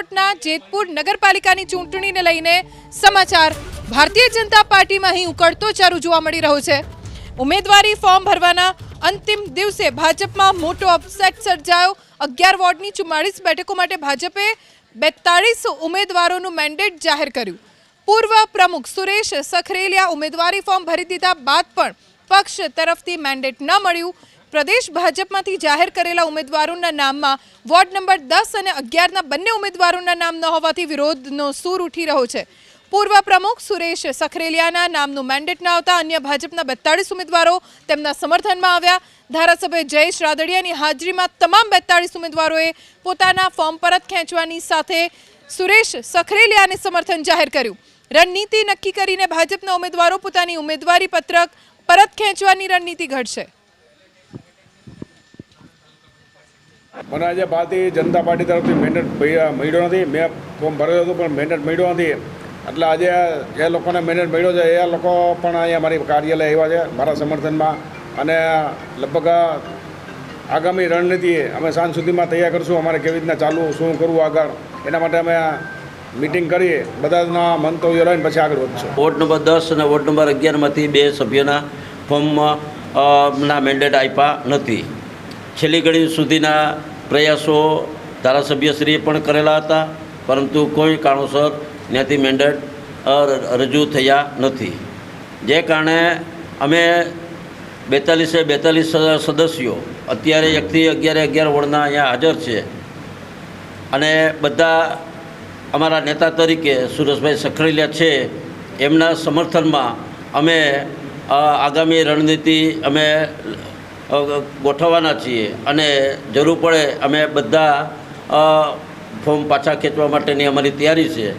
રાજકોટના જેતપુર નગરપાલિકાની ચૂંટણીને લઈને સમાચાર ભારતીય જનતા પાર્ટીમાં અહીં ઉકળતો ચારો જોવા મળી રહ્યો છે. ઉમેદવારી ફોર્મ ભરવાના અંતિમ દિવસે ભાજપમાં મોટો અપસેટ સર્જાયો. અગિયાર વોર્ડની ચુમ્માળીસ બેઠકો માટે ભાજપે બેતાળીસ ઉમેદવારોનું મેન્ડેટ જાહેર કર્યું. પૂર્વ પ્રમુખ સુરેશ સખરેલિયા ઉમેદવારી ફોર્મ ભરી દીધા બાદ પણ પક્ષ તરફથી મેન્ડેટ ન મળ્યું. પ્રદેશ ભાજપમાંથી જાહેર કરેલા ઉમેદવારોના નામમાં વોર્ડ નંબર દસ અને અગિયારના બંને ઉમેદવારોના નામ ન હોવાથી વિરોધનો સૂર ઉઠી રહ્યો છે. પૂર્વ પ્રમુખ સુરેશ સખરેલિયાના નામનું મેન્ડેટ ન આવતા અન્ય ભાજપના બેતાળીસ ઉમેદવારો તેમના સમર્થનમાં આવ્યા. ધારાસભ્ય જયેશ રાદડિયાની હાજરીમાં તમામ બેતાળીસ ઉમેદવારોએ પોતાના ફોર્મ પરત ખેંચવાની સાથે સુરેશ સખરેલિયાને સમર્થન જાહેર કર્યું. રણનીતિ નક્કી કરીને ભાજપના ઉમેદવારો પોતાની ઉમેદવારી પત્રક પરત ખેંચવાની રણનીતિ ઘડશે. મને આજે ભારતીય જનતા પાર્ટી તરફથી મેન્ડેટ મળ્યો નથી. મેં ફોર્મ ભરેલું હતું, પણ મેન્ડેટ મળ્યો નથી. એટલે આજે જે લોકોને મેન્ડેટ મળ્યો છે, એ લોકો પણ અહીંયા મારી કાર્યાલય આવ્યા છે, મારા સમર્થનમાં. અને લગભગ આગામી રણનીતિ અમે સાંજ સુધીમાં તૈયાર કરશું. અમારે કેવી રીતના ચાલવું, શું કરવું આગળ, એના માટે અમે મિટિંગ કરી બધાના મંતવ્યો લઈને પછી આગળ વધશું. વોર્ડ નંબર દસ અને વોર્ડ નંબર અગિયારમાંથી બે સભ્યોના ફોર્મમાં ના મેન્ડેટ આપ્યા નથી. છેલ્લી ઘડી સુધીના પ્રયાસો ધારાસભ્યશ્રીએ પણ કરેલા હતા, પરંતુ કોઈ કારણોસર ત્યાંથી મેન્ડેટ રજૂ થયા નથી. જે કારણે અમે બેતાલીસે બેતાલીસ સદસ્યો, અત્યારે એકથી અગિયારે અગિયાર વોર્ડના અહીંયા હાજર છે. અને બધા અમારા નેતા તરીકે સુરેશભાઈ સખરેલિયા છે, એમના સમર્થનમાં અમે આગામી રણનીતિ અમે ગોઠવવાના છીએ. અને જરૂર પડે અમે બધા ફોર્મ પાછા ખેંચવા માટેની અમારી તૈયારી છે.